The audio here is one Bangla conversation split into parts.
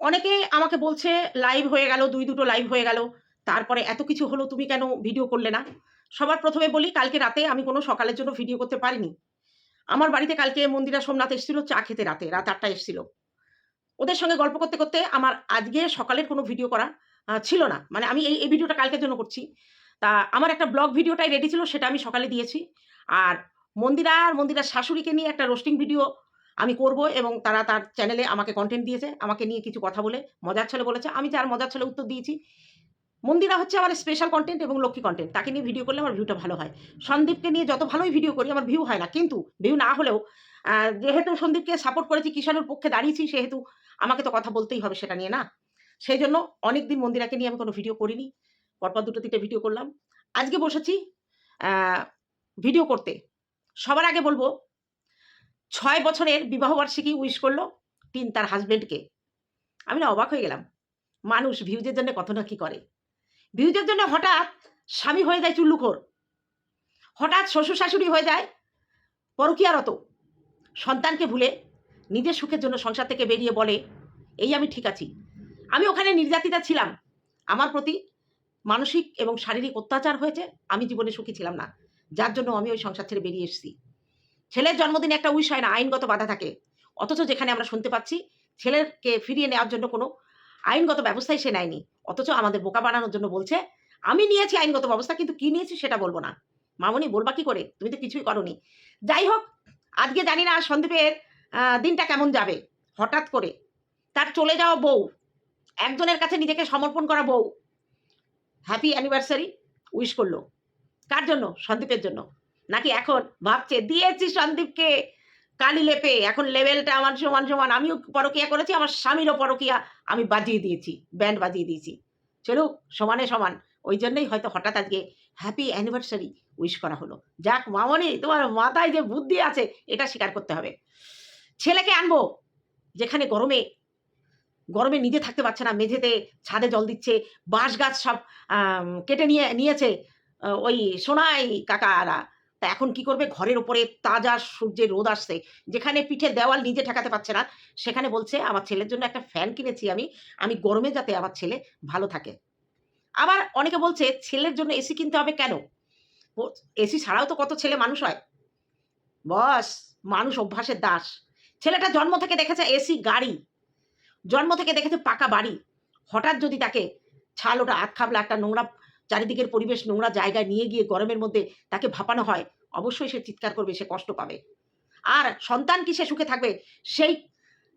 অনেকে আমাকে বলছে লাইভ হয়ে গেল, দুই দুটো লাইভ হয়ে গেল। তারপরে এত কিছু হলো, তুমি কেন ভিডিও করলে না? সবার প্রথমে বলি, কালকে রাতে আমি কোনো সকালের জন্য ভিডিও করতে পারিনি। আমার বাড়িতে কালকে মন্দিরা সোমনাথ এসেছিল চা খেতে রাতে, রাত আটটা এসেছিল। ওদের সঙ্গে গল্প করতে করতে আমার আজকে সকালের কোনো ভিডিও করা ছিল না। মানে আমি এই এই ভিডিওটা কালকের জন্য করছি। তা আমার একটা ব্লগ ভিডিওটাই রেডি ছিল, সেটা আমি সকালে দিয়েছি। আর মন্দিরা আর মন্দিরার শাশুড়িকে নিয়ে একটা রোস্টিং ভিডিও আমি করব এবং তারা তার চ্যানেলে আমাকে কন্টেন্ট দিয়েছে, আমাকে নিয়ে কিছু কথা বলে, মজার ছলে বলেছে, আমি যার মজার ছলে উত্তর দিয়েছি। মন্দিরা হচ্ছে আমার স্পেশাল কন্টেন্ট এবং লক্ষ্মী কন্টেন্ট তাকে নিয়ে ভিডিও করলে আমার ভিউটা ভালো হয়। সন্দীপকে নিয়ে যত ভালোই ভিডিও করি, আমার ভিউ হয় না, কিন্তু ভিউ না হলেও যেহেতু সন্দীপকে সাপোর্ট করেছি, কিষাণের পক্ষে দাঁড়িয়েছি, সেহেতু আমাকে তো কথা বলতেই হবে সেটা নিয়ে না। সেই জন্য অনেক দিন মন্দিরাকে নিয়ে আমি কোনো ভিডিও করিনি, পরপর দুটো তিনটে ভিডিও করলাম। আজকে বসেছি ভিডিও করতে। সবার আগে বলব ছয় বছরের বিবাহবার্ষিকী উইশ করল তিন তার হাজবেন্ডকে আমি না অবাক হয়ে গেলাম। মানুষ ভিউজের জন্য কত না কি করে। ভিউজের জন্য হঠাৎ স্বামী হয়ে যায় চুল্লুখোর। হঠাৎ শ্বশুর শাশুড়ি হয়ে যায় পরকীয়ারত। সন্তানকে ভুলে নিজের সুখের জন্য সংসার থেকে বেরিয়ে বলে, এই আমি ঠিক আছি। আমি ওখানে নির্যাতিতা ছিলাম। আমার প্রতি মানসিক এবং শারীরিক অত্যাচার হয়েছে। আমি জীবনে সুখী ছিলাম না। যার জন্য আমি ওই সংসার ছেড়ে বেরিয়ে এসেছি। ছেলের জন্মদিনে একটা উইশ হয় না, আইনগত বাধা থাকে। অথচ যেখানে আমরা শুনতে পাচ্ছি, ছেলেকে ফিরিয়ে নেওয়ার জন্য কোনো আইনগত ব্যবস্থাই সে নেয়নি। অথচ আমাদের বোকা বানানোর জন্য বলছে, আমি নিয়েছি আইনগত ব্যবস্থা, কিন্তু কি নিয়েছি সেটা বলব না। মামনি বলবা কি করে? তুমি তো কিছুই করনি। যাই হোক, আজকে জানি না সন্দীপের দিনটা কেমন যাবে। হঠাৎ করে তার চলে যাওয়া বউ, একজনের কাছে নিজেকে সমর্পণ করা বউ হ্যাপি অ্যানিভার্সারি উইশ করল। কার জন্য? সন্দীপের জন্য। নাকি এখন? ভাবছে, দিয়েছি সন্দীপকে কালি লেপে। এখন লেভেলটা আমার সমান সমান। আমিও পরকিয়া করেছি, আমার স্বামীরও পরকিয়া আমি বাজিয়ে দিয়েছি ব্যান্ড বাজিয়ে দিয়েছি। চলুক সমানে সমান। ওই জন্যই হয়তো হঠাৎ আজকে হ্যাপি অ্যানিভার্সারি উইশ করা হলো। যাক, মামনি, তোমার মাথায় যে বুদ্ধি আছে, এটা স্বীকার করতে হবে। ছেলেকে আনব, যেখানে গরমে গরমে নিজে থাকতে পারছে না, মেঝেতে ছাদে জল দিচ্ছে বাঁশ গাছ সব কেটে নিয়ে, নিয়েছে ওই সোনাই কাকারা। তা এখন কি করবে? ঘরের ওপরে তাজা সূর্যের রোদ আসছে। যেখানে পিঠে দেওয়াল নিজে ঠেকাতে পারছে না। সেখানে বলছে, আমার ছেলের জন্য একটা ফ্যান কিনেছি আমি। আমি গরমে যাতে আমার ছেলে ভালো থাকে। আবার অনেকে বলছে, ছেলের জন্য এসি কিনতে হবে কেন? এসি ছাড়াও তো কত ছেলে মানুষ হয়। বস, মানুষ অভ্যাসের দাস। ছেলেটা জন্ম থেকে দেখেছে এসি গাড়ি। জন্ম থেকে দেখেছে পাকা বাড়ি। হঠাৎ যদি তাকে ছাল ওটা আত খাবলা একটা নোংরা চারিদিকের পরিবেশ নোংরা জায়গায় নিয়ে গিয়ে গরমের মধ্যে তাকে ভাপানো হয়, অবশ্যই সে চিৎকার করবে, সে কষ্ট পাবে। আর সন্তান কি সে সুখে থাকবে? সেই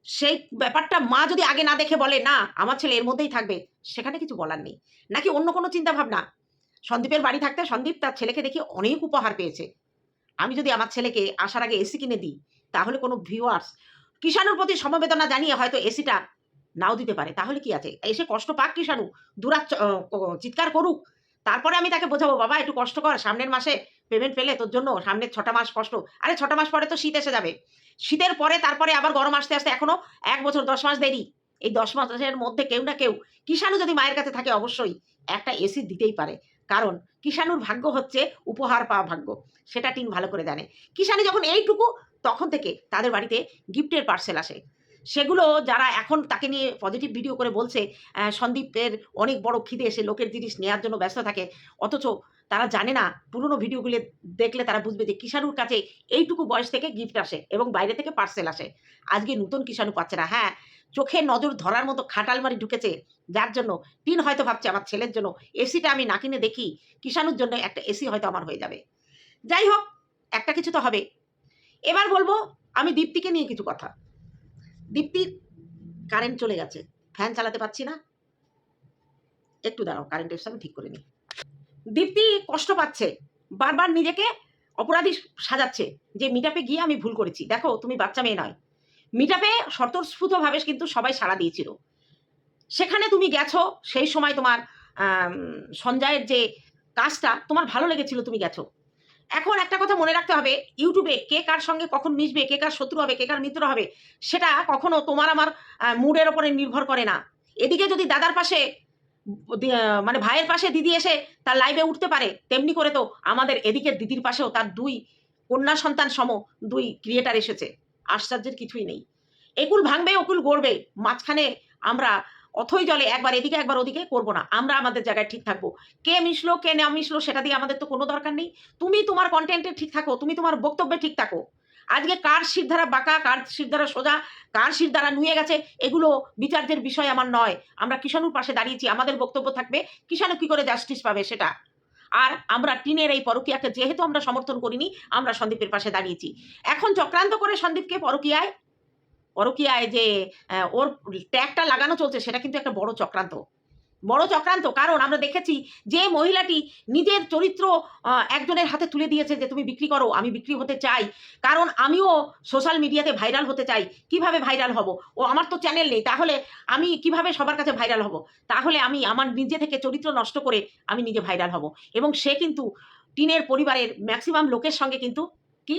সেই ব্যাপারটা মা যদি আগে না দেখে বলে, না, আমার ছেলে এর মধ্যেই থাকবে, সেখানে কিছু বলার নেই। নাকি অন্য কোনো চিন্তা ভাবনা সন্দীপের বাড়ি থাকতে সন্দীপ তার ছেলেকে দেখে অনেক উপহার পেয়েছে। আমি যদি আমার ছেলেকে আসার আগে এসি কিনে দিই, তাহলে কোনো ভিউয়ার্স কিষাণুর প্রতি সমবেদনা জানিয়ে হয়তো এসিটা নাও দিতে পারে। তাহলে কি আছে? এসে কষ্ট পাক কিষাণু দুরা চিৎকার করুক তারপরে আমি তাকে বোঝাবো, বাবা, একটু কষ্ট কর, সামনের মাসে পেমেন্ট পেলে তোর জন্য সামনের ছটা মাস কষ্ট। আরে ছটা মাস পরে তো শীত এসে যাবে। শীতের পরে, তারপরে আবার গরম আসতে আসতে এখনও এক বছর, দশ মাস দেরি। এই দশ মাসের মধ্যে কেউ না কেউ কিষাণু যদি মায়ের কাছে থাকে অবশ্যই একটা এসি দিতেই পারে। কারণ কিষাণুর ভাগ্য হচ্ছে উপহার পাওয়া ভাগ্য, সেটা টিন ভালো করে জানে। কিষাণু যখন এইটুকু, তখন থেকে তাদের বাড়িতে গিফটের পার্সেল আসে। সেগুলো যারা এখন তাকে নিয়ে পজিটিভ ভিডিও করে বলছে সন্দীপের অনেক বড় খিদে এসে লোকের জিনিস নেওয়ার জন্য ব্যস্ত থাকে। অথচ তারা জানে না, পুরনো ভিডিওগুলো দেখলে তারা বুঝবে যে কিষাণুর কাছে এইটুকু বয়স থেকে গিফট আসে এবং বাইরে থেকে পার্সেল আসে। আজকে নতুন কিষাণু পাচ্ছে না। হ্যাঁ চোখে নজর ধরার মতো খাটালমারি ঢুকেছে, যার জন্য টিন হয়তো ভাবছে আমার ছেলের জন্য। এসিটা আমি না কিনে দেখি, কিষাণুর জন্য একটা এসি হয়তো আমার হয়ে যাবে। যাই হোক, একটা কিছু তো হবে। এবার বলব, আমি দীপ্তিকে নিয়ে কিছু কথা। দীপ্তির কারেন্ট চলে গেছে। ফ্যান চালাতে পারছি না। একটু দাঁড়াও কারেন্ট এসে আমি ঠিক করে নিই। দীপ্তি কষ্ট পাচ্ছে। বারবার নিজেকে অপরাধী সাজাচ্ছে। যে মিটাপে গিয়ে আমি ভুল করেছি। দেখো, তুমি বাচ্চা মেয়ে নয়। মিটাপে স্বতঃস্ফূর্তভাবে কিন্তু সবাই সাড়া দিয়েছিল। সেখানে তুমি গেছো, সেই সময় তোমার সঞ্জয়ের যে কাজটা তোমার ভালো লেগেছিল তুমি গেছো। এখন একটা কথা মনে রাখতে হবে ইউটিউবে কে কার সঙ্গে কখন মিশবে, কে কার শত্রু হবে, কে কার মিত্র হবে, সেটা কখনো তোমার আমার মুডের ওপরে নির্ভর করে না। এদিকে যদি দাদার পাশে মানে ভাইয়ের পাশে দিদি এসে তার লাইভে উঠতে পারে, তেমনি করে তো আমাদের এদিকে দিদির পাশেও তার দুই কন্যা সন্তান সম দুই ক্রিয়েটার এসেছে। আশ্চর্যের কিছুই নেই। একুল ভাঙবে, অকুল গড়বে। মাঝখানে আমরা অথই জলে একবার এদিকে, একবার ওদিকে করব না। আমরা আমাদের জায়গায় ঠিক থাকব। কে মিশলো, কে না মিশলো, সেটা দিয়ে আমাদের তো কোনো দরকার নেই। তুমি তোমার কন্টেন্টে ঠিক থাকো, তুমি তোমার বক্তব্যে ঠিক থাকো। আজকে কার শিরধারা বাঁকা, কার শিরধারা সোজা, কার শিরধারা নুয়ে গেছে, এগুলো বিচার্যের বিষয় আমার নয়। আমরা কিষাণুর পাশে দাঁড়িয়েছি, আমাদের বক্তব্য থাকবে। কিষাণু কি করে জাস্টিস পাবে সেটা? আর আমরা টিনের এই পরকিয়াকে যেহেতু আমরা সমর্থন করিনি, আমরা সন্দীপের পাশে দাঁড়িয়েছি। এখন চক্রান্ত করে সন্দীপকে পরকিয়ায় পরকিয়ায় যে ওর ট্যাগটা লাগানো চলছে, সেটা কিন্তু একটা বড় চক্রান্ত। বড় চক্রান্ত, কারণ আমরা দেখেছি যে মহিলাটি নিজের চরিত্র একজনের হাতে তুলে দিয়েছে যে, তুমি বিক্রি করো, আমি বিক্রি হতে চাই। কারণ আমিও সোশ্যাল মিডিয়াতে ভাইরাল হতে চাই, কীভাবে ভাইরাল হব? ও আমার তো চ্যানেল নেই, তাহলে আমি কীভাবে সবার কাছে ভাইরাল হব? তাহলে আমি আমার নিজে থেকে চরিত্র নষ্ট করে আমি নিজে ভাইরাল হব। এবং সে কিন্তু টিনের পরিবারের ম্যাক্সিমাম লোকের সঙ্গে কিন্তু কি?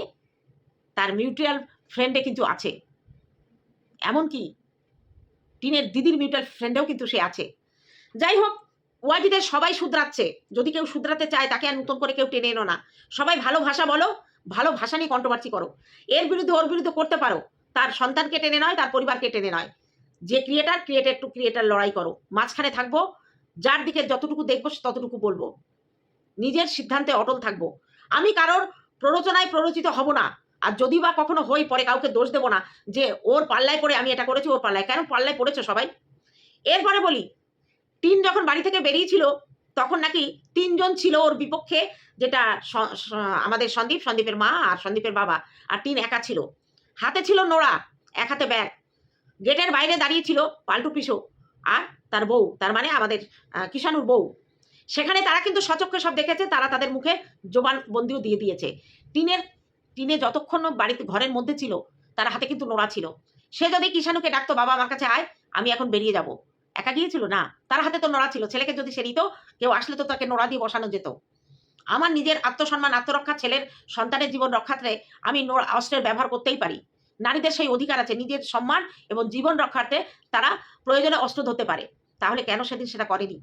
তার মিউচুয়াল ফ্রেন্ডে কিন্তু আছে। এমনকি টিনের দিদির মিউচুয়াল ফ্রেন্ডেও কিন্তু সে আছে। যাই হোক ওয়াজিদের সবাই শুধরাচ্ছে। যদি কেউ শুধরাতে চায়, তাকে আর নতুন করে কেউ টেনে এনো না। সবাই ভালো ভাষা বলো, ভালো ভাষা নিয়ে কন্ট্রোভার্সি করো। এর বিরুদ্ধে, ওর বিরুদ্ধে করতে পারো। তার সন্তানকে টেনে নয়, তার পরিবারকে টেনে নয়। যে ক্রিয়েটার ক্রিয়েটার টু ক্রিয়েটার লড়াই করো। মাঝখানে থাকব, যার দিকে যতটুকু দেখব ততটুকু বলব। নিজের সিদ্ধান্তে অটল থাকব। আমি কারোর প্ররোচনায় প্ররোচিত হব না। আর যদি বা কখনো হই, পরে কাউকে দোষ দেবো না যে ওর পাল্লায় পড়ে আমি এটা করেছি, ওর পাল্লায়। কেন পাল্লায় পড়েছো সবাই? এরপরে বলি, টিন যখন বাড়ি থেকে বেরিয়েছিল, তখন নাকি তিনজন ছিল ওর বিপক্ষে, যেটা আমাদের সন্দীপ, সন্দীপের মা আর সন্দীপের বাবা, আর টিন একা ছিল। হাতে ছিল নোড়া, এক হাতে ব্যাগ। গেটের বাইরে দাঁড়িয়ে ছিল পাল্টু পিসো আর তার বউ, তার মানে আমাদের কিষাণুর বউ। সেখানে তারা কিন্তু সচক্ষে সব দেখেছে, তারা তাদের মুখে জোবান বন্দিও দিয়ে দিয়েছে। টিনের টিনে যতক্ষণ বাড়িতে ঘরের মধ্যে ছিল, তার হাতে কিন্তু নোড়া ছিল। সে যদি কিষাণুকে ডাকতো, বাবা, আমার কাছে আয়, আমি এখন বেরিয়ে যাব। একা গিয়েছিল? না। তার হাতে তো নোড়া ছিল। ছেলেকে যদি সে নিত কেউ আসলে তো তাকে নোড়া দিয়ে বসানো যেত। আমার নিজের আত্মসম্মান, আত্মরক্ষা, ছেলের সন্তানের জীবন রক্ষার্থে আমি নোড়া, অস্ত্রের ব্যবহার করতেই পারি। নারীদের সেই অধিকার আছে, নিজের সম্মান এবং জীবন রক্ষার্থে তারা প্রয়োজনে অস্ত্র ধরতে পারে। তাহলে কেন সেদিন সেটা করেনি?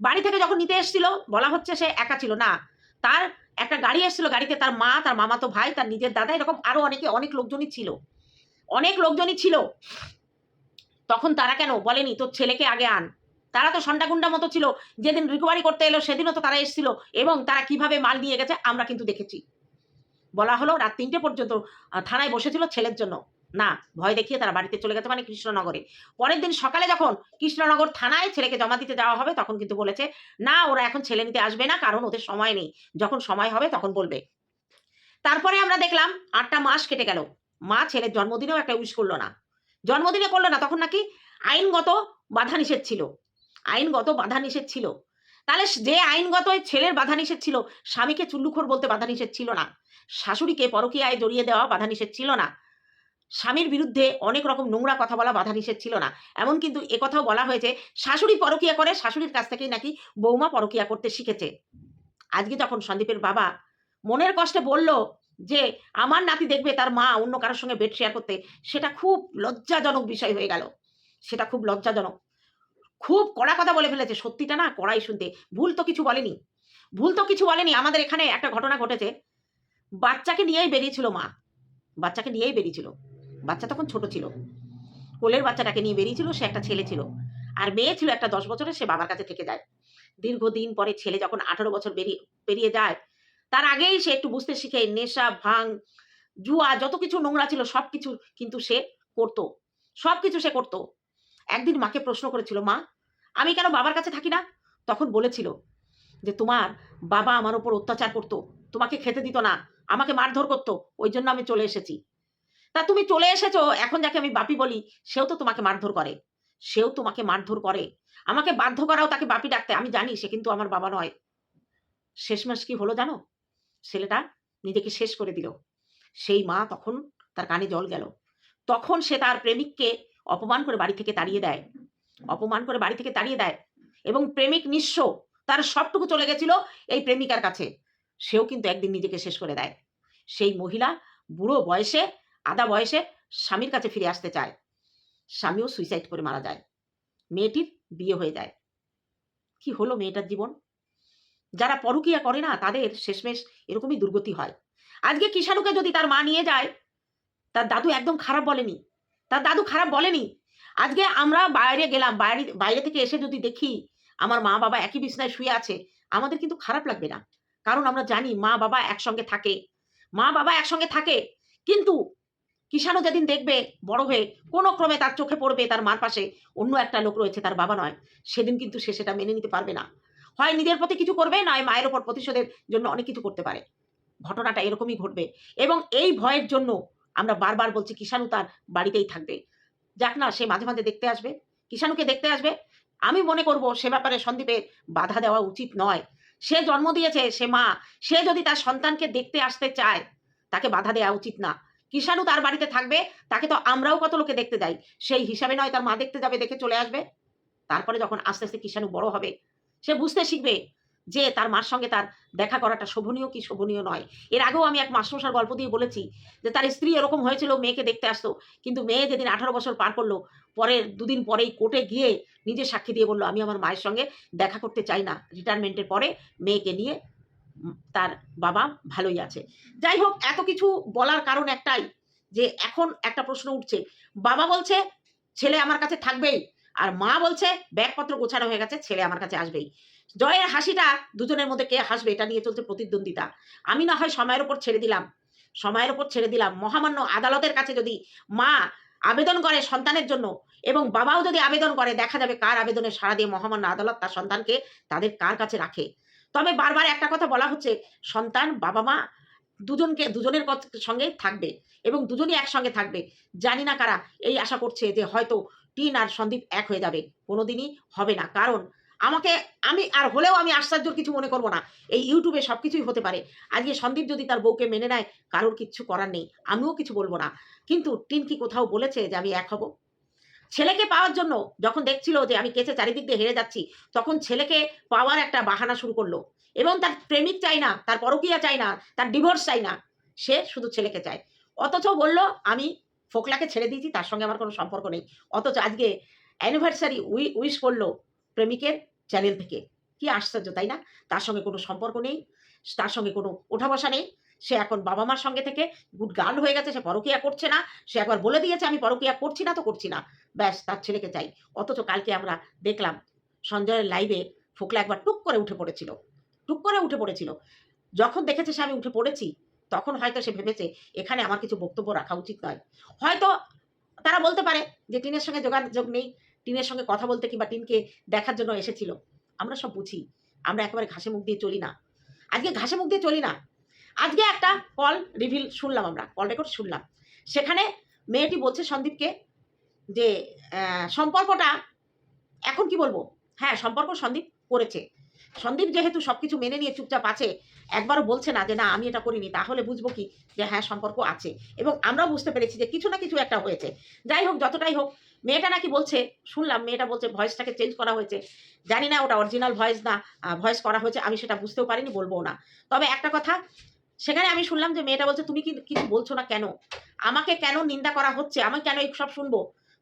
বাড়ি থেকে যখন নিতে এসেছিল, বলা হচ্ছে সে একা ছিল। না, তার একটা গাড়ি এসেছিল গাড়িতে, তার মা, তার মামাতো ভাই, তার নিজের দাদা, এরকম আরও অনেকে, অনেক লোকজনই ছিল। অনেক লোকজনই ছিল। তখন তারা কেন বলেনি, তোর ছেলেকে আগে আন। তারা তো সন্ডাগুন্ডা মতো ছিল। যেদিন রিকভারি করতে এলো, সেদিনও তো তারা এসেছিল। এবং তারা কীভাবে মাল নিয়ে গেছে, আমরা কিন্তু দেখেছি। বলা হলো, রাত তিনটে পর্যন্ত থানায় বসেছিল ছেলের জন্য। না, ভয় দেখিয়ে তারা বাড়িতে চলে গেছে মানে কৃষ্ণনগরে। পরের দিন সকালে যখন কৃষ্ণনগর থানায় ছেলেকে জমা দিতে যাওয়া হবে, তখন কিন্তু বলেছে, না, ওরা এখন ছেলে নিতে আসবে না, কারণ ওদের সময় নেই। যখন সময় হবে তখন বলবে। তারপরে আমরা দেখলাম, আটটা মাস কেটে গেল। মা ছেলের জন্মদিনেও একটা উইশ করল না। জন্মদিনে করল না, তখন নাকি আইনগত বাধা নিষেধ ছিল। আইনগত বাধা নিষেধ ছিল। তাহলে যে আইনগত ছেলের বাধা নিষেধ ছিল, স্বামীকে চুল্লুখোর বলতে বাধা নিষেধ ছিল না। শাশুড়িকে পরকীয়ায় জড়িয়ে দেওয়া বাধা নিষেধ ছিল না। স্বামীর বিরুদ্ধে অনেক রকম নোংরা কথা বলা বাধা নিষেধ ছিল না। এমন কিন্তু একথাও বলা হয়েছে, শাশুড়ি পরকিয়া করে, শাশুড়ির কাছ থেকেই নাকি বৌমা পরকিয়া করতে শিখেছে। আজকে যখন সন্দীপের বাবা মনের কষ্টে বলল যে, আমার নাতি দেখবে তার মা অন্য কারোর সঙ্গে বেড শেয়ার করতে সেটা খুব লজ্জাজনক বিষয় হয়ে গেল। সেটা খুব লজ্জাজনক। খুব কড়া কথা বলে ফেলেছে, সত্যিটা না কড়াই শুনতে। ভুল তো কিছু বলেনি। ভুল তো কিছু বলেনি। আমাদের এখানে একটা ঘটনা ঘটেছে। বাচ্চাকে নিয়েই বেরিয়েছিল মা। বাচ্চাকে নিয়েই বেরিয়েছিল। বাচ্চা তখন ছোট ছিল। কোলের বাচ্চাটাকে নিয়ে বেরিয়েছিল, সে একটা ছেলে ছিল। আর মেয়ে ছিল একটা দশ বছরের, সে বাবার কাছে থেকে যায়। দীর্ঘদিন পরে ছেলে যখন আঠারো বছর বেরিয়ে, পেরিয়ে যায়, তার আগেই সে একটু বুঝতে শিখে, নেশা, ভাং, জুয়া, যত কিছু নোংরা ছিল, সব কিছু কিন্তু সে করতো। সব কিছু সে করতো। একদিন মাকে প্রশ্ন করেছিল, মা, আমি কেন বাবার কাছে থাকি না? তখন বলেছিল যে, তোমার বাবা আমার ওপর অত্যাচার করতো। তোমাকে খেতে দিত না। আমাকে মারধর করতো। ওই জন্য আমি চলে এসেছি। তা তুমি চলে এসেছ, এখন যাকে আমি বাপি বলি, সেও তো তোমাকে মারধর করে। সেও তোমাকে মারধর করে। আমাকে বাধ্য করাও তাকে বাপি ডাকতে। আমি জানি সে কিন্তু আমার বাবা নয়। শেষমেশ কি হলো জানো? ছেলেটা নিজেকে শেষ করে দিল। সেই মা তখন তার কানে জল গেল। তখন সে তার প্রেমিককে অপমান করে বাড়ি থেকে তাড়িয়ে দেয়। অপমান করে বাড়ি থেকে তাড়িয়ে দেয়। এবং প্রেমিক নিঃস্ব তার সবটুকু চলে গেছিল এই প্রেমিকার কাছে। সেও কিন্তু একদিন নিজেকে শেষ করে দেয়। সেই মহিলা বুড়ো বয়সে আধা বয়সে স্বামীর কাছে ফিরে আসতে চায়। স্বামীও সুইসাইড করে মারা যায়। মেয়েটির বিয়ে হয়ে যায়। কি হলো মেয়েটার জীবন? যারা পরকিয়া করে না, তাদের শেষমেশ এরকমই দুর্গতি হয়। আজকে কিষাণুকে যদি তার মা নিয়ে যায়, তার দাদু একদম খারাপ বলেনি। তার দাদু খারাপ বলেনি। আজকে আমরা বাইরে গেলাম, বাইরে বাইরে থেকে এসে যদি দেখি আমার মা বাবা একই বিছনায় শুয়ে আছে, আমাদের কিন্তু খারাপ লাগবে না। কারণ আমরা জানি মা বাবা একসঙ্গে থাকে। মা বাবা একসঙ্গে থাকে। কিন্তু কিষাণও যেদিন দেখবে, বড় হয়ে কোনো ক্রমে তার চোখে পড়বে তার মার পাশে, অন্য একটা লোক রয়েছে তার বাবা নয়। সেদিন কিন্তু সে সেটা মেনে নিতে পারবে না। হয় নিজের প্রতি কিছু করবে, নয় মায়ের ওপর প্রতিশোধের জন্য অনেক কিছু করতে পারে। ঘটনাটা এরকমই ঘটবে। এবং এই ভয়ের জন্য আমরা বারবার বলছি, কিষাণু তার বাড়িতেই থাকবে। যাক না, সে মাঝে মাঝে দেখতে আসবে। কিষাণুকে দেখতে আসবে। আমি মনে করব, সে ব্যাপারে সন্দীপের বাধা দেওয়া উচিত নয়। সে জন্ম দিয়েছে, সে মা। সে যদি তার সন্তানকে দেখতে আসতে চায়, তাকে বাধা দেওয়া উচিত না। কিষাণু তার বাড়িতে থাকবে, তাকে তো আমরাও কত লোকে দেখতে যাই। সেই হিসাবে নয় তার মা দেখতে যাবে, দেখে চলে আসবে। তারপরে যখন আস্তে আস্তে কিষাণু বড় হবে, সে বুঝতে শিখবে যে তার মার সঙ্গে তার দেখা করাটা শোভনীয় কি শোভনীয় নয়। এর আগেও আমি এক মাস্টারমশার গল্প দিয়ে বলেছি যে তার স্ত্রী এরকম হয়েছিল, মেয়েকে দেখতে আসতো, কিন্তু মেয়ে যেদিন আঠারো বছর পার করল, পরের দুদিন পরেই কোর্টে গিয়ে নিজে সাক্ষী দিয়ে বলল, আমি আমার মায়ের সঙ্গে দেখা করতে চাই না। রিটায়ারমেন্টের পরে মেয়েকে নিয়ে তার বাবা ভালোই আছে। যাই হোক এত কিছু বলার কারণ একটাই যে এখন একটা প্রশ্ন উঠছে। বাবা বলছে, ছেলে আমার কাছে থাকবেই। আর মা বলছে, ব্যাগপত্র গোছানো হয়ে গেছে, ছেলে আমার কাছে আসবেই। জয়ের হাসিটা দুজনের মধ্যে কে হাসবে এটা নিয়ে চলছে প্রতিদ্বন্দ্বিতা। আমি না হয় সময়ের ওপর ছেড়ে দিলাম। সময়ের ওপর ছেড়ে দিলাম। মহামান্য আদালতের কাছে যদি মা আবেদন করে সন্তানের জন্য এবং বাবাও যদি আবেদন করে, দেখা যাবে কার আবেদনে সাড়া দিয়ে মহামান্য আদালত তার সন্তানকে তাদের কার কাছে রাখে? তবে বারবার একটা কথা বলা হচ্ছে, সন্তান বাবা মা দুজনকে, দুজনের সঙ্গে থাকবে এবং দুজনই একসঙ্গে থাকবে। জানি না কারা এই আশা করছে যে হয়তো টিন আর সন্দীপ এক হয়ে যাবে। কোনোদিনই হবে না। কারণ আমাকে আমি আর হলেও আমি আশ্চর্যর কিছু মনে করব না। এই ইউটিউবে সব কিছুই হতে পারে। আজকে সন্দীপ যদি তার বউকে মেনে নেয়, কারোর কিচ্ছু করার নেই। আমিও কিছু বলব না। কিন্তু টিন কি কোথাও বলেছে যে আমি এক হব? ছেলেকে পাওয়ার জন্য যখন দেখছিল যে আমি কেচে চারিদিক দিয়ে হেরে যাচ্ছি, তখন ছেলেকে পাওয়ার একটা বাহানা শুরু করল। এবং তার প্রেমিক চাই না, তার পরকীয়া চাই না, তার ডিভোর্স চাই না, সে শুধু ছেলেকে চায়। অথচ বলল, আমি ফোকলাকে ছেড়ে দিয়েছি, তার সঙ্গে আমার কোনো সম্পর্ক নেই। অথচ আজকে অ্যানিভার্সারি উই উইশ করল প্রেমিকের চ্যানেল থেকে। কি আশ্চর্য, তাই না? তার সঙ্গে কোনো সম্পর্ক নেই, তার সঙ্গে কোনো ওঠা বসা নেই। সে এখন বাবা মার সঙ্গে থেকে গুড গার্ল হয়ে গেছে, সে পরকিয়া করছে না। সে একবার বলে দিয়েছে, আমি পরকিয়া করছি না তো করছি না। ব্যাস, তার ছেলেকে চাই। অথচ কালকে আমরা দেখলাম সঞ্জয়ের লাইভে ফোকলা একবার টুক করে উঠে পড়েছিল। টুক করে উঠে পড়েছিল। যখন দেখেছে সে আমি উঠে পড়েছি, তখন হয়তো সে ভেবেছে, এখানে আমার কিছু বক্তব্য রাখা উচিত নয়। হয়তো তারা বলতে পারে যে, টিনের সঙ্গে যোগাযোগ নেই। টিনের সঙ্গে কথা বলতে কিংবা টিনকে দেখার জন্য এসেছিল। আমরা সব বুঝি। আমরা একেবারে ঘাসে মুখ দিয়ে চলি না। আজকে ঘাসে মুখ দিয়ে চলি না। আজকে একটা কল রিভিল শুনলাম আমরা কল রেকর্ড শুনলাম। সেখানে মেয়েটি বলছে সন্দীপকে যে সম্পর্কটা এখন কি বলব? হ্যাঁ সম্পর্ক সন্দীপ করেছে। সন্দীপ যেহেতু সব কিছু মেনে নিয়ে চুপচাপ আছে, একবারও বলছে না যে, না, আমি এটা করিনি। তাহলে বুঝব কি? যে হ্যাঁ সম্পর্ক আছে। এবং আমরাও বুঝতে পেরেছি যে, কিছু না কিছু একটা হয়েছে। যাই হোক, যতটাই হোক, মেয়েটা নাকি বলছে, শুনলাম, মেয়েটা বলছে ভয়েসটাকে চেঞ্জ করা হয়েছে। জানি না, ওটা অরিজিনাল ভয়েস না ভয়েস করা হয়েছে, আমি সেটা বুঝতেও পারিনি বলব না। তবে একটা কথা সেখানে আমি শুনলাম যে মেয়েটা বলছে, তুমি কি কিছু বলছো না কেন? আমাকে কেন নিন্দা করা হচ্ছে? আমি কেন সব শুনব?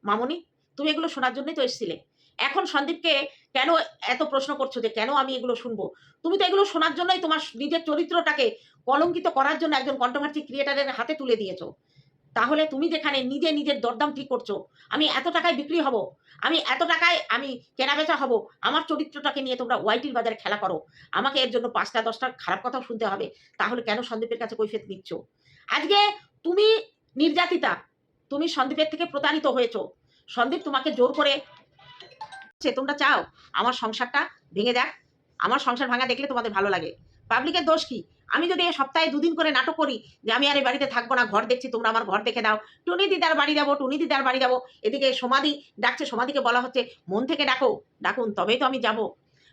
মামনি, তুমি এগুলো শোনার জন্যই তো এসেছিলে। এখন সন্দীপকে কেন এত প্রশ্ন করছ যে কেন আমি এগুলো শুনব? তুমি তো এগুলো শোনার জন্যই তোমার নিজের চরিত্রটাকে কলঙ্কিত করার জন্য একজন কন্ট্রোভার্সি ক্রিয়েটারের হাতে তুলে দিয়েছ। তাহলে তুমি যেখানে নিজে নিজের দরদাম ঠিক করছ, আমি এত টাকায় বিক্রি হব, আমি এত টাকায় আমি কেনাবেচা হব, আমার চরিত্রটাকে নিয়ে তোমরা ওয়াইটির বাজারে খেলা করো, আমাকে এর জন্য পাঁচটা, দশটা খারাপ কথাও শুনতে হবে, তাহলে কেন সন্দীপের কাছে কৈফিয়ত নিচ্ছ? আজকে তুমি নির্যাতিতা, তুমি সন্দীপের থেকে প্রতারিত হয়েছো, সন্দীপ তোমাকে জোর করে সে তোমরা চাও আমার সংসারটা ভেঙে যাক, আমার সংসার ভাঙা দেখলে তোমাদের ভালো লাগে, পাবলিকের দোষ কি? আমি যদি সপ্তাহে দুদিন করে নাটক করি যে আমি আর এই বাড়িতে থাকব না, ঘর দেখছি, তোমরা আমার ঘর দেখে দাও। টুনি দিদার বাড়ি যাব, টুনি দিদার বাড়ি যাব। এদিকে সমাধি ডাকছে সমাধিকে বলা হচ্ছে, মন থেকে ডাকো। ডাকুন, তবেই তো আমি যাব।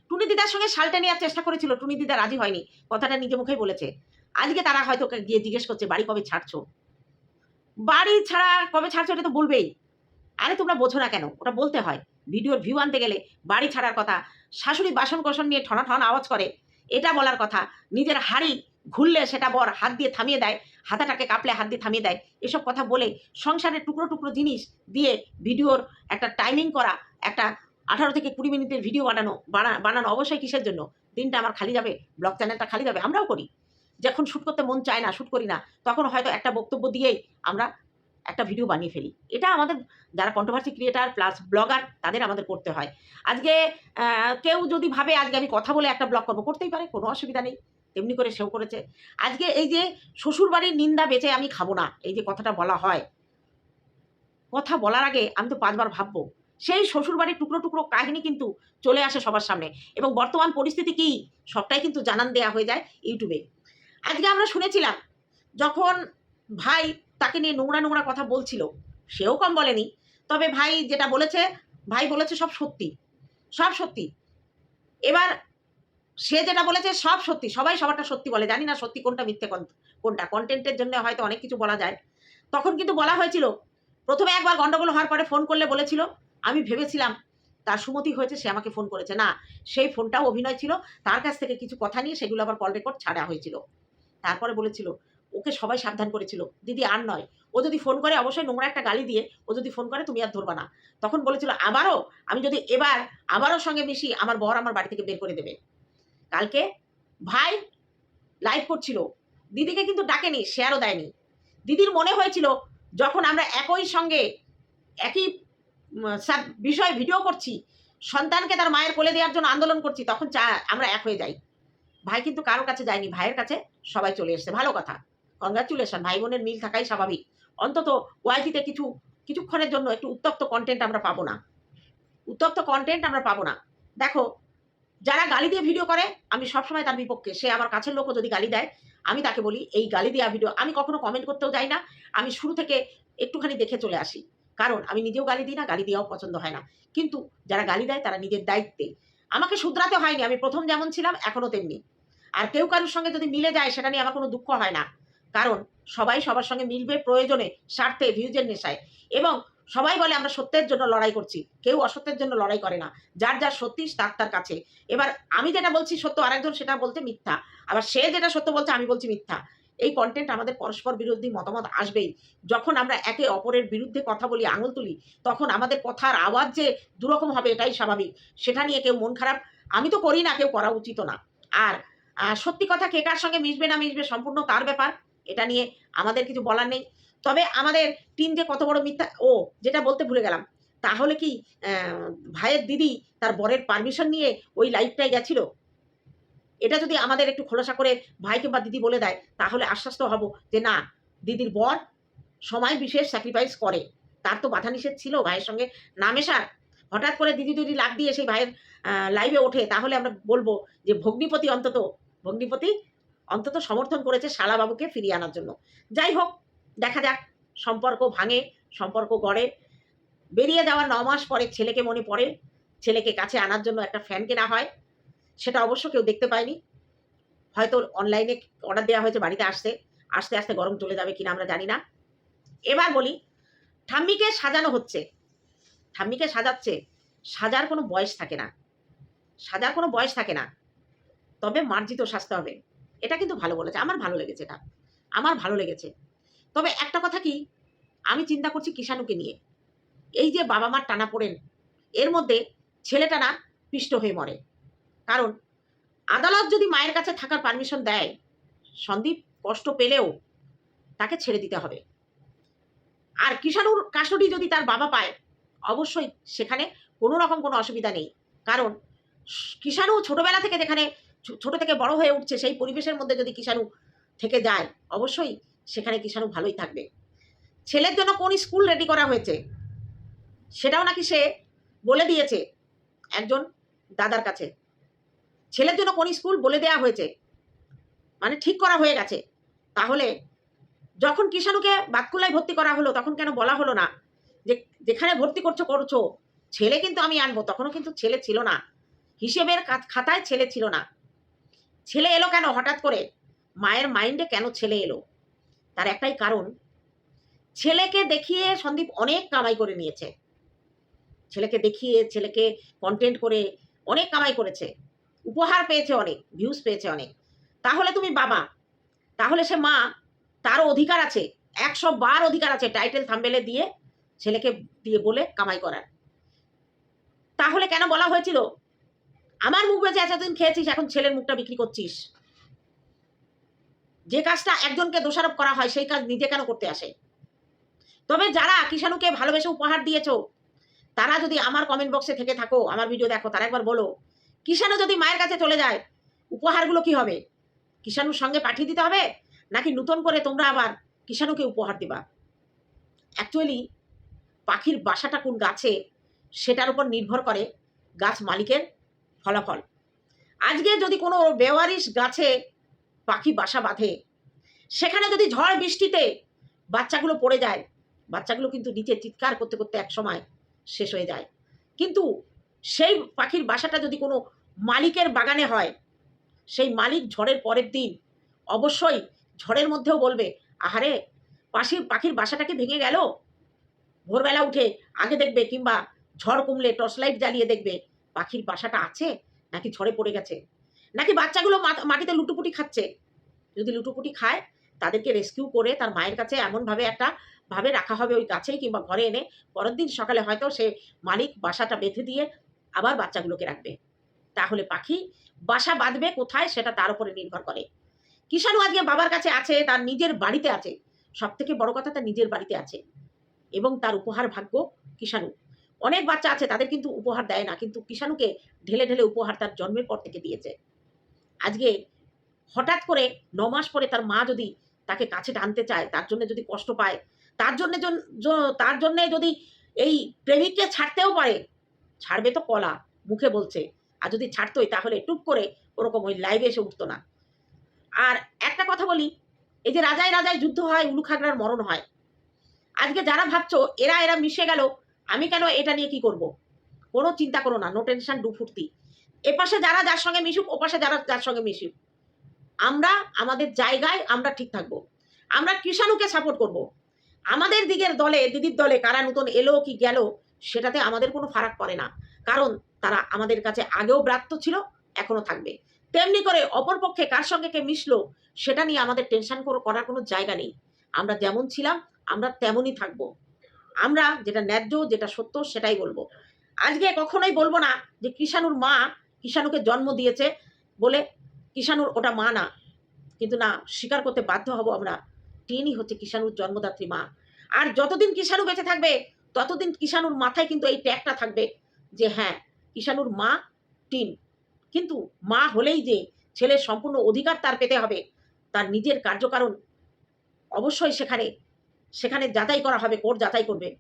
টুনি দিদার সঙ্গে শালটা নেওয়ার চেষ্টা করেছিল, টুনি দিদা রাজি হয়নি। কথাটা নিজে মুখেই বলেছে। আজকে তারা হয়তো গিয়ে জিজ্ঞেস করছে, বাড়ি কবে ছাড়ছো? বাড়ি ছাড়া কবে ছাড়ছো এটা তো বলবেই। আরে তোমরা বোঝো না কেন, ওটা বলতে হয়। ভিডিওর ভিউ আনতে গেলে বাড়ি ছাড়ার কথা। শাশুড়ি বাসন কোসন নিয়ে ঠনা ঠন আওয়াজ করে। এটা বলার কথা। নিজের হাড়ি ঘুরলে সেটা বর হাত দিয়ে থামিয়ে দেয়, হাতাটাকে কাঁপলে হাত দিয়ে থামিয়ে দেয়। এসব কথা বলে সংসারের টুকরো টুকরো জিনিস দিয়ে ভিডিওর একটা টাইমিং করা, একটা আঠারো থেকে কুড়ি মিনিটের ভিডিও বানানো, বানা- বানানো অবশ্যই কিসের জন্য? দিনটা আমার খালি যাবে, ব্লগ চ্যানেলটা খালি যাবে, আমরাও করি। যখন শ্যুট করতে মন চায় না শ্যুট করি না, তখন হয়তো একটা বক্তব্য দিয়েই আমরা একটা ভিডিও বানিয়ে ফেলি। এটা আমাদের যারা কন্ট্রোভার্সি ক্রিয়েটার প্লাস ব্লগার তাদের আমাদের করতে হয়। আজকে কেউ যদি ভাবে আজকে আমি কথা বলে একটা ব্লগ করব, করতেই পারে, কোনো অসুবিধা নেই। তেমনি করে সেও করেছে। আজকে এই যে শ্বশুর বাড়ির নিন্দা বেঁচে আমি খাব না, এই যে কথাটা বলা হয়, কথা বলার আগে আমি তো পাঁচবার ভাববো, সেই শ্বশুর বাড়ির টুকরো টুকরো কাহিনী কিন্তু চলে আসে সবার সামনে। এবং বর্তমান পরিস্থিতি কি, সবটাই কিন্তু জানান দেয়া হয়ে যায় ইউটিউবে। আজকে আমরা শুনেছিলাম, যখন ভাই তাকে নিয়ে নোংরা নোংরা কথা বলছিল, সেও কম বলেনি। তবে ভাই যেটা বলেছে, ভাই বলেছে সব সত্যি সব সত্যি। এবার সে যেটা বলেছে সব সত্যি, সবাই সবারটা সত্যি বলে, জানি না সত্যি কোনটা মিথ্যে কোনটা। কন্টেন্টের জন্য হয়তো অনেক কিছু বলা যায়। তখন কিন্তু বলা হয়েছিল, প্রথমে একবার গন্ডগোল হওয়ার পরে ফোন করলে বলেছিল, আমি ভেবেছিলাম তার সুমতি হয়েছে, সে আমাকে ফোন করেছে। না, সেই ফোনটাও অভিনয় ছিল, তার কাছ থেকে কিছু কথা নিয়ে সেগুলো আবার কল রেকর্ড ছাড়া হয়েছিল। তারপরে বলেছিল ওকে সবাই সাবধান করেছিল। দিদি আর নয়। ও যদি ফোন করে, অবশ্যই নোংরা একটা গালি দিয়ে ও যদি ফোন করে, তুমি আর ধরবা না। তখন বলেছিল, আবারও আমি যদি এবার আবারও সঙ্গে মিশি, আমার বর আমার বাড়ি থেকে বের করে দেবে। কালকে ভাই লাইভ করছিল। দিদিকে কিন্তু ডাকেনি শেয়ারও দেয়নি। দিদির মনে হয়েছিল, যখন আমরা একই সঙ্গে, একই বিষয় ভিডিও করছি, সন্তানকে তার মায়ের কোলে দেওয়ার জন্য আন্দোলন করছি, তখন চা, আমরা এক হয়ে যাই। ভাই কিন্তু কারোর কাছে যায়নি। ভাইয়ের কাছে সবাই চলে এসেছে। ভালো কথা। কংগ্রাচুলেশন ভাই বোনের মিল থাকাই স্বাভাবিক। অন্তত ওয়াইটিতে কিছু, কিছুক্ষণের জন্য একটু উত্তপ্ত কন্টেন্ট আমরা পাবো না। উত্তপ্ত কন্টেন্ট আমরা পাবো না। দেখো, যারা গালি দিয়ে ভিডিও করে, আমি সবসময় তার বিপক্ষে। সে আমার কাছের লোকও যদি গালি দেয়, আমি তাকে বলি, এই গালি দেওয়া ভিডিও আমি কখনো কমেন্ট করতেও যাই না। আমি শুরু থেকে একটুখানি দেখে চলে আসি। কারণ আমি নিজেও গালি দিই না, গালি দেওয়াও পছন্দ হয় না। কিন্তু যারা গালি দেয়, তারা নিজের দায়িত্বে। আমাকে শুধরাতে হয়নি, আমি প্রথম যেমন ছিলাম এখনও তেমনি। আর কেউ কারোর সঙ্গে যদি মিলে যায়, সেটা নিয়ে আমার কোনো দুঃখ হয় না। কারণ সবাই সবার সঙ্গে মিলবে প্রয়োজনে, স্বার্থে ভিউজের নেশায়। এবং সবাই বলে, আমরা সত্যের জন্য লড়াই করছি। কেউ অসত্যের জন্য লড়াই করে না। যার যার সত্যি, তার তার কাছে। এবার আমি যেটা বলছি সত্য, আরেকজন সেটা বলতে মিথ্যা। আবার সে যেটা সত্য বলছে, আমি বলছি মিথ্যা। এই কন্টেন্ট আমাদের পরস্পর বিরোধী মতামত আসবেই। যখন আমরা একে অপরের বিরুদ্ধে কথা বলি, আঙুল তুলি, তখন আমাদের কথার আওয়াজ যে দুরকম হবে, এটাই স্বাভাবিক। সেটা নিয়ে কেউ মন খারাপ, আমি তো করি না, কেউ করা উচিত না। আর সত্যি কথা কে কার সঙ্গে মিশবে না মিশবে, সম্পূর্ণ তার ব্যাপার। এটা নিয়ে আমাদের কিছু বলার নেই। তবে আমাদের টিম যে কত বড় মিথ্যা, ও যেটা বলতে ভুলে গেলাম, তাহলে কি ভাইয়ের দিদি তার বরের পারমিশন নিয়ে ওই লাইভটাই গেছিল? এটা যদি আমাদের একটু খোলসা করে ভাই কিংবা দিদি বলে দেয়, তাহলে আশ্বস্ত হব যে না, দিদির বর সময় বিশেষ স্যাক্রিফাইস করে। তার তো বাধা নিষেধ ছিল ভাইয়ের সঙ্গে না মেশার। হঠাৎ করে দিদি দিদি লাভ দিয়ে সেই ভাইয়ের লাইভে ওঠে, তাহলে আমরা বলব যে ভগ্নিপতি অন্তত, ভগ্নিপতি অন্তত সমর্থন করেছে শালাবাবুকে ফিরিয়ে আনার জন্য। যাই হোক, দেখা যাক, সম্পর্ক ভাঙে, সম্পর্ক গড়ে। বেরিয়ে যাওয়ার ন মাস পরে ছেলেকে মনে পড়ে, ছেলেকে কাছে আনার জন্য একটা ফ্যান কেনা হয়। সেটা অবশ্য কেউ দেখতে পায়নি। হয়তো অনলাইনে অর্ডার দেওয়া হয়েছে, বাড়িতে আসতে আস্তে আস্তে গরম চলে যাবে কিনা আমরা জানি না। এবার বলি, ঠাম্মিকে সাজানো হচ্ছে। ঠাম্মিকে সাজাচ্ছে, সাজার কোনো বয়স থাকে না। সাজার কোনো বয়স থাকে না। তবে মার্জিত সাজতে হবে। এটা কিন্তু ভালো বলেছে, আমার ভালো লেগেছে এটা, আমার ভালো লেগেছে। তবে একটা কথা কি, আমি চিন্তা করছি কিষাণুকে নিয়ে। এই যে বাবা মার টানা পড়েন, এর মধ্যে ছেলেটা না পিষ্ট হয়ে মরে। কারণ আদালত যদি মায়ের কাছে থাকার পারমিশন দেয়, সন্দীপ কষ্ট পেলেও তাকে ছেড়ে দিতে হবে। আর কিষাণুর কাস্টডি যদি তার বাবা পায়, অবশ্যই সেখানে কোনো রকম কোনো অসুবিধা নেই। কারণ কিষাণু ছোটবেলা থেকে যেখানে ছোট থেকে বড় হয়ে উঠছে, সেই পরিবেশের মধ্যে যদি কিষাণু থেকে যায়, অবশ্যই সেখানে কিষাণু ভালোই থাকবে। ছেলের জন্য কোন স্কুল রেডি করা হয়েছে, সেটাও নাকি সে বলে দিয়েছে একজন দাদার কাছে। ছেলের জন্য কোন স্কুল বলে দেয়া হয়েছে মানে ঠিক করা হয়ে গেছে, তাহলে যখন কিষাণুকে বাতকুল্লায় ভর্তি করা হলো, তখন কেন বলা হলো না যে, যেখানে ভর্তি করছ করছ, ছেলে কিন্তু আমি আনব। তখনও কিন্তু ছেলে ছিল না। হিসেবের খাতায় ছেলে ছিল না। ছেলে এলো কেন হঠাৎ করে? মায়ের মাইন্ডে কেন ছেলে এলো? তার একটাই কারণ, ছেলেকে দেখিয়ে সন্দীপ অনেক কামাই করে নিয়েছে। ছেলেকে দেখিয়ে, ছেলেকে কন্টেন্ট করে অনেক কামাই করেছে। উপহার পেয়েছে অনেক ভিউজ পেয়েছে অনেক। তাহলে তুমি বাবা, তাহলে সে মা, তারও অধিকার আছে, একশো বার অধিকার আছে টাইটেল থাম্বেলে দিয়ে ছেলেকে দিয়ে বলে কামাই করার। তাহলে কেন বলা হয়েছিল? আমার মুখ বেঁচে এতদিন খেয়েছিস, এখন ছেলের মুখটা বিক্রি করছিস। যে কাজটা একজনকে দোষারোপ করা হয়, সেই কাজ নিজে কেন করতে আসে? তবে যারা কিষাণুকে ভালোবেসে উপহার দিয়েছ, তারা যদি আমার কমেন্ট বক্সে থেকে থাকো, আমার ভিডিও দেখো, তারা একবার বলো, কিষাণু যদি মায়ের কাছে চলে যায়, উপহারগুলো কি হবে? কিষাণুর সঙ্গে পাঠিয়ে দিতে হবে? নাকি নতুন করে তোমরা আবার কিষাণুকে উপহার দিবা? অ্যাকচুয়ালি পাখির বাসাটা কোন গাছে, সেটার উপর নির্ভর করে গাছ মালিকের ফলাফল। আজকে যদি কোনো বেওয়ারিশ গাছে পাখি বাসা বাঁধে, সেখানে যদি ঝড় বৃষ্টিতে বাচ্চাগুলো পড়ে যায়, বাচ্চাগুলো কিন্তু নিচে চিৎকার করতে করতে এক সময় শেষ হয়ে যায়। কিন্তু সেই পাখির বাসাটা যদি কোনো মালিকের বাগানে হয়, সেই মালিক ঝড়ের পরের দিন অবশ্যই ঝড়ের মধ্যেও বলবে, আহারে পাখির পাখির বাসাটাকে ভেঙে গেল? ভোরবেলা উঠে আগে দেখবে কিংবা ঝড় কমলে টর্চ লাইট জ্বালিয়ে দেখবে পাখির বাসাটা আছে? নাকি ঝড়ে পড়ে গেছে? নাকি বাচ্চাগুলো মাটিতে লুটুপুটি খাচ্ছে? যদি লুটুপুটি খায়, তাদেরকে রেস্কিউ করে তার মায়ের কাছে এমনভাবে একটা ভাবে রাখা হবে ওই গাছেই কিংবা ঘরে এনে পরের দিন সকালে হয়তো সে মালিক বাসাটা বেঁধে দিয়ে আবার বাচ্চাগুলোকে রাখবে। তাহলে পাখি বাসা বাঁধবে কোথায় সেটা তার উপরে নির্ভর করে। কিষাণু আজকে বাবার কাছে আছে, তার নিজের বাড়িতে আছে। সব থেকে বড় কথা তার নিজের বাড়িতে আছে। এবং তার উপহার ভাগ্য কিষাণু অনেক বাচ্চা আছে, তাদের কিন্তু উপহার দেয় না। কিন্তু কিষাণুকে ঢেলে ঢেলে উপহার তার জন্মের পর থেকে দিয়েছে। আজকে হঠাৎ করে ন মাস পরে তার মা যদি তাকে কাছে টানতে চায়, তার জন্য যদি কষ্ট পায়, তার জন্য তার জন্য যদি এই প্রেমিককে ছাড়তেও পারে, ছাড়বে তো কলা, মুখে বলছে। আর যদি ছাড়তোই, তাহলে টুক করে ওরকম ওই লাইভে এসে উঠতো না। আর একটা কথা বলি, এই যে রাজায় রাজায় যুদ্ধ হয়, উলুখাগড়ার মরণ হয়। আজকে যারা ভাবছ, এরা এরা মিশে গেল আমি কেন এটা নিয়ে কি করব? কোনো চিন্তা করো না নো টেনশন ডু ফুর্তি। এপাশে যারা যার সঙ্গে মিশুক, ওপাশে যারা যার সঙ্গে মিশুক। আমরা, আমাদের জায়গায় আমরা ঠিক থাকব। আমরা কৃষাণুকে সাপোর্ট করব। আমাদের দিকের দলে, দিদির দলে কারা নতুন এলো কি গেল, সেটাতে আমাদের কোনো ফারাক পড়ে না। কারণ তারা আমাদের কাছে আগেও ব্রাত্য ছিল, এখনও থাকবে। তেমনি করে অপরপক্ষে কার সঙ্গে কে মিশলো, সেটা নিয়ে আমাদের টেনশন করার কোনো জায়গা নেই। আমরা যেমন ছিলাম, আমরা তেমনই থাকব। আমরা যেটা ন্যায্য, যেটা সত্য সেটাই বলব। আজকে কখনোই বলব না যে কিষাণুর মা কিষাণুকে জন্ম দিয়েছে বলে কিষাণুর ওটা মা না। কিন্তু না, স্বীকার করতে বাধ্য হব আমরা। টিনই হচ্ছে কিষাণুর জন্মদাত্রী মা। আর যতদিন কিষাণু বেঁচে থাকবে, ততদিন কিষাণুর মাথায় কিন্তু এই ট্যাগটা থাকবে যে হ্যাঁ কিষাণুর মা টিন। কিন্তু মা হলেই যে ছেলের সম্পূর্ণ অধিকার তার পেতে হবে, তার নিজের কার্যকারণ অবশ্যই সেখানে সেখানে যাচাই করা হবে, কোর্ট যাচাই করবে।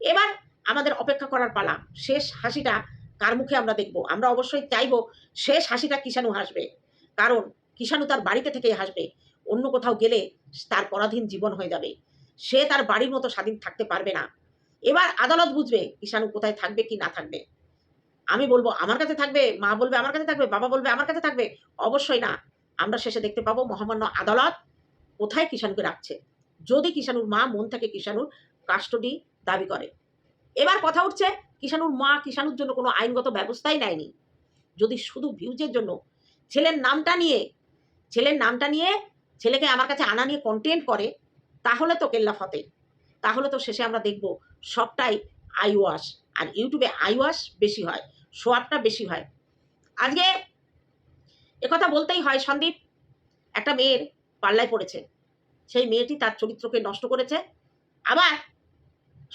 এবার আমাদের অপেক্ষা করার পালা। শেষ হাসিটা কার মুখে আমরা দেখব? আমরা অবশ্যই চাইব শেষ হাসিটা কিষাণু হাসবে। কারণ কিষাণু তার বাড়িতে থেকেই হাসবে। অন্য কোথাও গেলে তার পরাধীন জীবন হয়ে যাবে। সে তার বাড়ির মতো স্বাধীন থাকতে পারবে না। এবার আদালত বুঝবে কিষাণু কোথায় থাকবে কি না থাকবে। আমি বলব, আমার কাছে থাকবে? মা বলবে, আমার কাছে থাকবে? বাবা বলবে, আমার কাছে থাকবে? অবশ্যই না। আমরা শেষে দেখতে পাবো মহামান্য আদালত কোথায় কিষাণুকে রাখছে। যদি কিষাণুর মা মন থেকে কিষাণুর কাস্টডি দাবি করে। এবার কথা উঠছে, কিষাণুর মা কিষাণুর জন্য কোনো আইনগত ব্যবস্থাই নেয়নি। যদি শুধু ভিউজের জন্য, ছেলের নামটা নিয়ে, ছেলের নামটা নিয়ে ছেলেকে আমার কাছে আনা নিয়ে কন্টেন্ট করে, তাহলে তো কেল্লা ফতে। তাহলে তো শেষে আমরা দেখব সবটাই আই ওয়াশ, আর ইউটিউবে আই ওয়াশ বেশি হয়, সোয়াবটা বেশি হয়। আজকে একথা বলতেই হয় সন্দীপ, একটা মেয়ের পাল্লায় পড়েছে। সেই মেয়েটি তার চরিত্রকে নষ্ট করেছে। আবার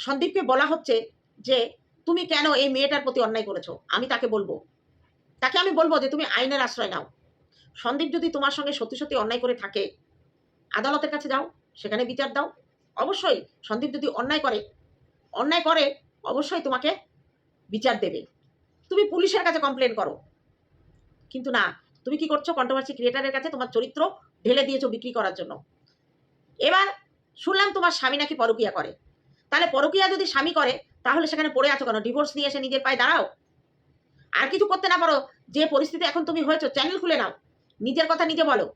সন্দীপকে বলা হচ্ছে যে, তুমি কেন এই মেয়েটার প্রতি অন্যায় করেছ? আমি তাকে বলব। তাকে আমি বলব যে, তুমি আইনের আশ্রয় নাও। সন্দীপ যদি তোমার সঙ্গে সত্যি সত্যি অন্যায় করে থাকে, আদালতের কাছে যাও, সেখানে বিচার দাও। অবশ্যই সন্দীপ যদি অন্যায় করে অন্যায় করে, অবশ্যই তোমাকে বিচার দেবে। তুমি পুলিশের কাছে কমপ্লেন করো। কিন্তু না, তুমি কি করছ কন্ট্রোভার্সি ক্রিয়েটারের কাছে তোমার চরিত্র ঢেলে দিয়েছ বিক্রি করার জন্য? এবার শুনলাম তোমার স্বামী নাকি পরকিয়া করে। তাহলে পরকিয়া যদি স্বামী করে, তাহলে সেখানে পড়ে আছো কেন? ডিভোর্স নিয়ে এসে নিজের পায়ে দাঁড়াও। আর কিছু করতে না পারো, যে পরিস্থিতি এখন তুমি হয়েছো চ্যানেল খুলে নাও। নিজের কথা নিজে বলো।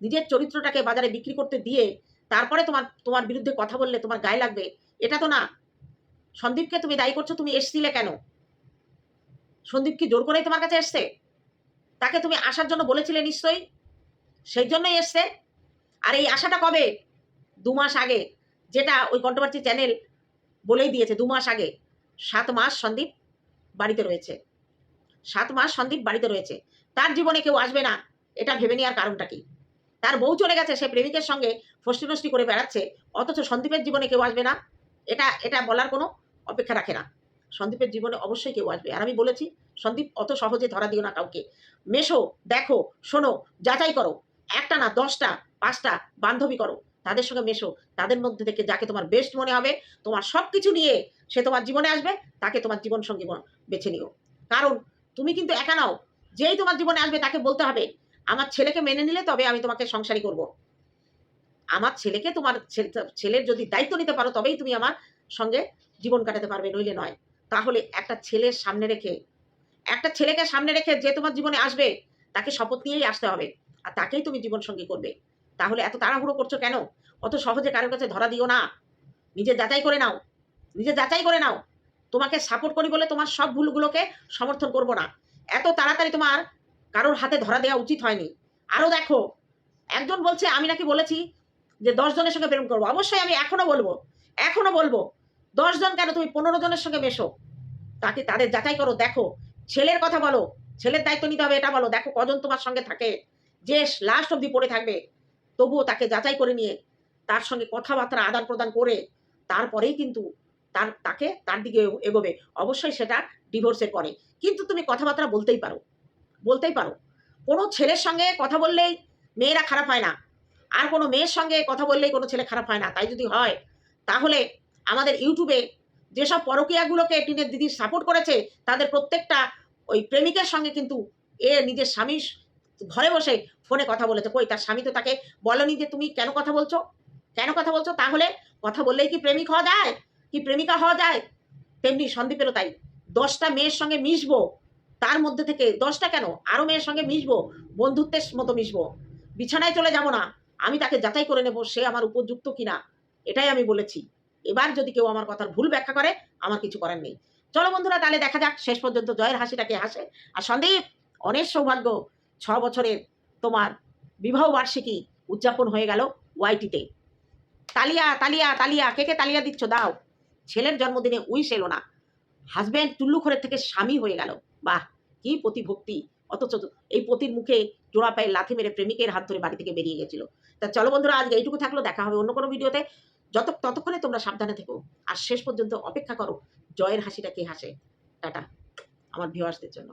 নিজের চরিত্রটাকে বাজারে বিক্রি করতে দিয়ে তারপরে তোমার তোমার বিরুদ্ধে কথা বললে তোমার গায়ে লাগবে। এটা তো না। সন্দীপকে তুমি দায়ী করছ, তুমি এসছিলে কেন? সন্দীপ কি জোর করেই তোমার কাছে এসছে? তাকে তুমি আসার জন্য বলেছিলে নিশ্চয়ই? সেই জন্যই এসছে? আর এই আশাটা কবে? দু মাস আগে, যেটা ওই কন্ট্রোভার্সি চ্যানেল বলেই দিয়েছে, দু মাস আগে। সাত মাস সন্দীপ বাড়িতে রয়েছে। সাত মাস সন্দীপ বাড়িতে রয়েছে। তার জীবনে কেউ আসবে না, এটা ভেবে নেওয়ার কারণটা কি? তার বউ চলে গেছে, সে প্রেমিকের সঙ্গে ফষ্টি করে বেড়াচ্ছে, অথচ সন্দীপের জীবনে কেউ আসবে না, এটা এটা বলার কোনো অপেক্ষা রাখে না। সন্দীপের জীবনে অবশ্যই কেউ আসবে। আর আমি বলেছি, সন্দীপ অত সহজে ধরা দিও না কাউকে। মেশো, দেখো, শোনো, যাচাই করো। একটা না, দশটা পাঁচটা বান্ধবী করো, তাদের সঙ্গে মেশো, তাদের মধ্যে থেকে যাকে তোমার বেস্ট মনে হবে, তোমার সব কিছু নিয়ে সে তোমার জীবনে আসবে, তাকে তোমার জীবন সঙ্গী বেছে নিও। কারণ তুমি কিন্তু একা নাও, যেই তোমার জীবনে আসবে তাকে বলতে হবে, আমার ছেলেকে মেনে নিলে তবে আমি তোমাকে সংসারী করব। আমার ছেলেকে তোমার ছেলের যদি দায়িত্ব নিতে পারো, তবেই তুমি আমার সঙ্গে জীবন কাটাতে পারবে, নইলে নয়। তাহলে একটা ছেলের সামনে রেখে, একটা ছেলেকে সামনে রেখে যে তোমার জীবনে আসবে, তাকে শপথ নিয়েই আসতে হবে, আর তাকেই তুমি জীবন সঙ্গী করবে। তাহলে এত তাড়াহুড়ো করছ কেন? অত সহজে কারোর কাছে ধরা দিও না। নিজে যাচাই করে নাও। নিজে যাচাই করে নাও। তোমাকে সাপোর্ট করি বলে তোমার সব ভুলগুলোকে সমর্থন করব না। এত তাড়াতাড়ি তোমার কারোর হাতে ধরা দেওয়া উচিত হয়নি। আরও দেখো, একজন বলছে, আমি নাকি বলেছি যে দশ জনের সঙ্গে প্রেম করব। অবশ্যই আমি এখনও বলব এখনও বলব। দশ জন কেন তুমি পনেরো জনের সঙ্গে মেশো? তাকে তাদের যাচাই করো, দেখো। ছেলের কথা বলো, ছেলের দায়িত্ব নিতে হবে, এটা বলো। দেখো কজন তোমার সঙ্গে থাকে। যে লাস্ট অব্দি পড়ে থাকবে। তবুও তাকে যাচাই করে নিয়ে তার সঙ্গে কথাবার্তা আদান প্রদান করে তারপরেই কিন্তু তার, তাকে তার দিকে এগো- এগোবে। অবশ্যই সেটা ডিভোর্সের পরে। কিন্তু তুমি কথাবার্তা বলতেই পারো। বলতেই পারো। কোনো ছেলের সঙ্গে কথা বললেই মেয়েরা খারাপ হয় না। আর কোনো মেয়ের সঙ্গে কথা বললেই কোনো ছেলে খারাপ হয় না। তাই যদি হয়, তাহলে আমাদের ইউটিউবে যেসব পরকীয়াগুলোকে টিনের দিদি সাপোর্ট করেছে, তাদের প্রত্যেকটা ওই প্রেমিকের সঙ্গে কিন্তু এ নিজের স্বামীর ঘরে বসে ফোনে কথা বলেছে কই? তার স্বামী তো তাকে বলনি যে তুমি কেন কথা বলছো? কেন কথা বলছো? তাহলে কথা বললেই কি প্রেমিক হওয়া যায়? কি প্রেমিকা হওয়া যায়? তেমনি সন্দীপেরও তাই। দশটা মেয়ের সঙ্গে মিশবো, তার মধ্যে থেকে দশটা কেন? আরও মেয়ের সঙ্গে মিশবো, বন্ধুত্বের মতো মিশবো। বিছানায় চলে যাব না। আমি তাকে যাচাই করে নেব সে আমার উপযুক্ত কিনা। এটাই আমি বলেছি। এবার যদি কেউ আমার কথার ভুল ব্যাখ্যা করে, আমার কিছু করার নেই। চলো বন্ধুরা, তাহলে দেখা যাক। শেষ পর্যন্ত জয়ের হাসিটাকে হাসে? আর সন্দীপ, অনেক সৌভাগ্য। ছ বছরের তোমার বিবাহ বার্ষিকী উদযাপন হয়ে গেল ওয়াইটিতে। তালিয়া তালিয়া তালিয়া, কে কে তালিয়া দিচ্ছ? দাও। ছেলের জন্মদিনে উইশ এলো না। হাজব্যান্ড টুল্লু ঘরের থেকে স্বামী হয়ে গেল। বাহ, কি প্রতিভক্তি! অথচ এই পতির মুখে জোড়া পায়ে লাথি মেরে প্রেমিকের হাত ধরে বাড়ি থেকে বেরিয়ে গেছিল। তা চলো বন্ধুরা, আজকে এইটুকু থাকল, দেখা হবে অন্য কোনো ভিডিওতে। যত, ততক্ষণে তোমরা সাবধানে থেকো। আর শেষ পর্যন্ত অপেক্ষা করো, জয়ের হাসিটা কে হাসে। টাটা, আমার ভিউয়ার্সদের জন্য।